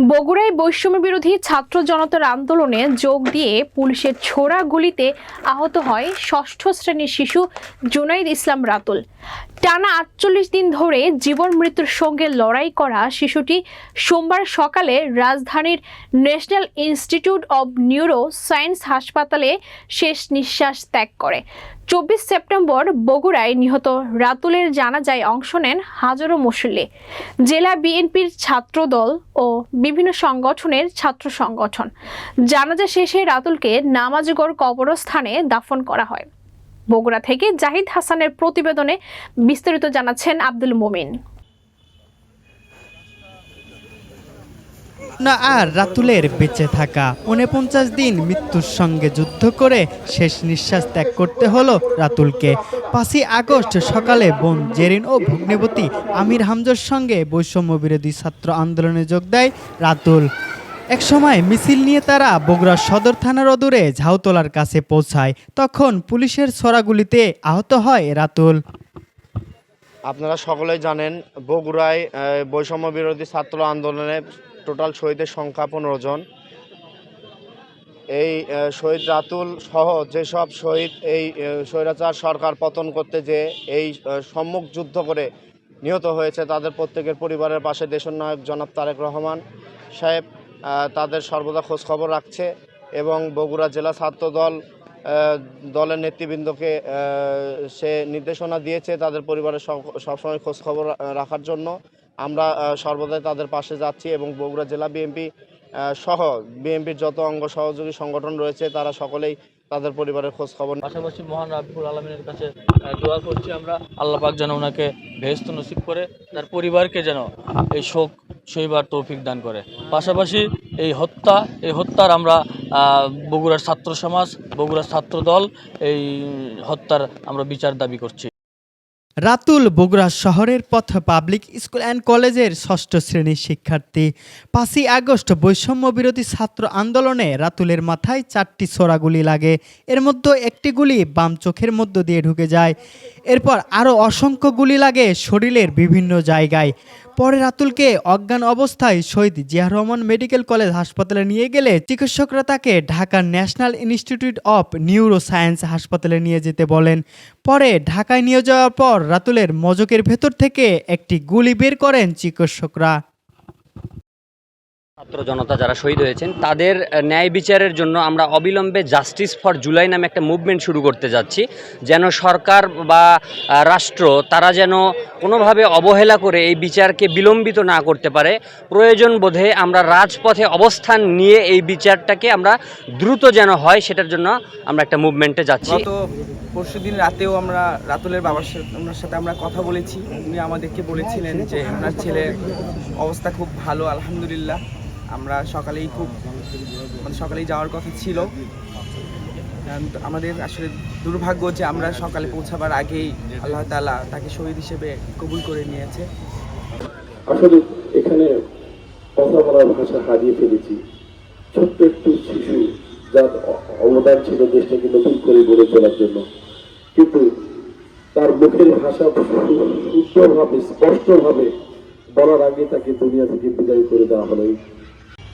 বগুড়ায় বৈষম্য বিরোধী ছাত্র জনতার আন্দোলনে যোগ দিয়ে পুলিশের ছোড়া গুলিতে আহত হয় ষষ্ঠ শ্রেণির শিশু জুনাইদ ইসলাম রাতুল। টানা আটচল্লিশ দিন ধরে জীবন মৃত্যুর সঙ্গে লড়াই করা শিশুটি সোমবার সকালে রাজধানীর national institute of neuroscience হাসপাতালে শেষ নিঃশ্বাস ত্যাগ করে। চব্বিশ সেপ্টেম্বর বগুড়ায় নিহত রাতুলের জানাজায় অংশ নেন হাজারো মুসল্লি। জেলা বিএনপির ছাত্র দল ও বিভিন্ন সংগঠনের ছাত্র সংগঠন। জানাজা শেষে রাতুলকে নামাজগড় কবরস্থানে দাফন করা হয়। বগুড়া থেকে জাহিদ হাসানের প্রতিবেদনে বিস্তারিত জানাচ্ছেন আব্দুল মোমিন। না, আর রাতুলের বেঁচে থাকা উনপঞ্চাশ দিন মৃত্যুর সঙ্গে যুদ্ধ করে শেষ নিঃশ্বাস ত্যাগ করতে হলো রাতুলকে। পাঁচই আগস্ট সকালে বোন জেরিন ও ভগ্নিপতি আমির হামজার সঙ্গে বৈষম্য বিরোধী ছাত্র আন্দোলনে যোগ দেয় রাতুল। একসময় মিছিল নিয়ে তারা বগুড়া সদর থানার অদূরে ঝাউতলার কাছে পৌঁছায়। তখন পুলিশের ছড়াগুলিতে আহত হয় রাতুল। আপনারা সকলেই জানেন বগুড়ায় বৈষম্য বিরোধী ছাত্র আন্দোলনে টোটাল শহীদের সংখ্যা পনেরো জন। এই শহীদ রাতুল সহ যেসব শহীদ এই স্বৈরাচার সরকার পতন করতে যে এই সম্মুখ যুদ্ধ করে নিহত হয়েছে তাদের প্রত্যেকের পরিবারের পাশে দেশের নায়ক জনাব তারেক রহমান সাহেব তাদের সর্বদা খোঁজখবর রাখছে এবং বগুড়া জেলা ছাত্র দল আহ, দলের নেতৃবৃন্দকে সে নির্দেশনা দিয়েছে তাদের পরিবারের সব- সবসময় খোঁজখবর রাখার জন্য। আমরা সর্বদাই তাদের পাশে যাচ্ছি এবং বগুড়া জেলা বিএনপি সহ বিএনপির যত অঙ্গ সহযোগী সংগঠন রয়েছে, তারা সকলেই তাদের পরিবারের খোঁজ খবর পাশাপাশি মহান রাব্বুল আলমিনের কাছে দোয়া করছি আমরা। আল্লাহ পাক যেন ওনাকে ভেস্ত নসিব করে, তার পরিবারকে যেন এই শোক সইবার তৌফিক দান করে। পাশাপাশি এই হত্যা, এই হত্যার আমরা বগুড়ার ছাত্র সমাজ, বগুড়ার ছাত্র দল এই হত্যার আমরা বিচার দাবি করছি। রাতুল বগুড়া শহরের পথ পাবলিক স্কুল অ্যান্ড কলেজের ষষ্ঠ শ্রেণির শিক্ষার্থী। পাঁচই আগস্ট বৈষম্য বিরোধী ছাত্র আন্দোলনে রাতুলের মাথায় চারটি ছোড়া গুলি লাগে। এর মধ্যে একটি গুলি বাম চোখের মধ্য দিয়ে ঢুকে যায়। এরপর আরও অসংখ্য গুলি লাগে শরীরের বিভিন্ন জায়গায়। পরে রাতুলকে অজ্ঞান অবস্থায় শহীদ জিয়া রহমান মেডিকেল কলেজ হাসপাতালে নিয়ে গেলে চিকিৎসকরা তাকে ঢাকার national institute of neuroscience হাসপাতালে নিয়ে যেতে বলেন। পরে ঢাকায় নিয়ে যাওয়ার পর রাতুলের মজকের ভেতর থেকে একটি গুলি বের করেন চিকিৎসকরা। ছাত্র জনতা যারা শহীদ হয়েছেন, তাদের ন্যায় বিচারের জন্য আমরা অবিলম্বে জাস্টিস ফর জুলাই নামে একটা মুভমেন্ট শুরু করতে যাচ্ছি, যেন সরকার বা রাষ্ট্র তারা যেন কোনোভাবে অবহেলা করে এই বিচারকে বিলম্বিত না করতে পারে। প্রয়োজন বোধে আমরা রাজপথে অবস্থান নিয়ে এই বিচারটাকে আমরা দ্রুত যেন হয়, সেটার জন্য আমরা একটা মুভমেন্টে যাচ্ছি। পরশু দিন রাতেও আমরা রাতুলের বাবার সাথে, ওনার সাথে আমরা কথা বলেছি। উনি আমাদেরকে বলেছিলেন যে ওনার ছেলের অবস্থা খুব ভালো, আলহামদুলিল্লাহ। আমরা সকালেই খুব মানে সকালেই যাওয়ার কথা ছিল। আমাদের আসলে দুর্ভাগ্য যে আমরা সকালে পৌঁছাবার আগেই আল্লাহ তালা তাকে শহীদ হিসেবে কবুল করে নিয়েছে। আসলে এখানে কথা বলার ভাষা হারিয়ে ফেলেছি। ছোট্ট একটু শিশু যার অবদান ছিল দেশটাকে নতুন করে গড়ে তোলার জন্য। কিন্তু তার মুখের ভাষা শুদ্ধভাবে, স্পষ্টভাবে বলার আগে তাকে দুনিয়া থেকে বিদায় করে দেওয়া হলো।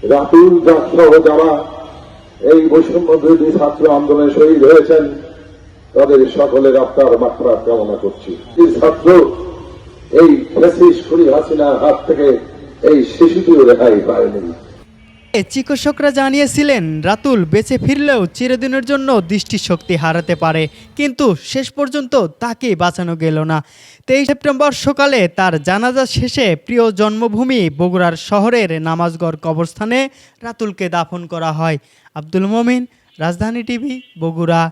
রাতুল যাত্রা যারা এই বৈষম্য বিরোধী ছাত্র আন্দোলনে শহীদ হয়েছেন, তাদের সকলের আপনার মাত্রা কামনা করছি। ছাত্র, এই ফেসিস শরীর হাসিনার হাত থেকে এই শিশুটিও রেহাই পায়নি। এ চিকিৎসকরা জানিয়েছিলেন, রাতুল বেঁচে ফিরলেও চিরদিনের জন্য দৃষ্টিশক্তি হারাতে পারে, কিন্তু শেষ পর্যন্ত তাকে বাঁচানো গেল না। তেইশ সেপ্টেম্বর সকালে তার জানাজা শেষে প্রিয় জন্মভূমি বগুড়ার শহরের নামাজগড় কবরস্থানে রাতুলকে দাফন করা হয়। আব্দুল মমিন, রাজধানী টিভি, বগুড়া।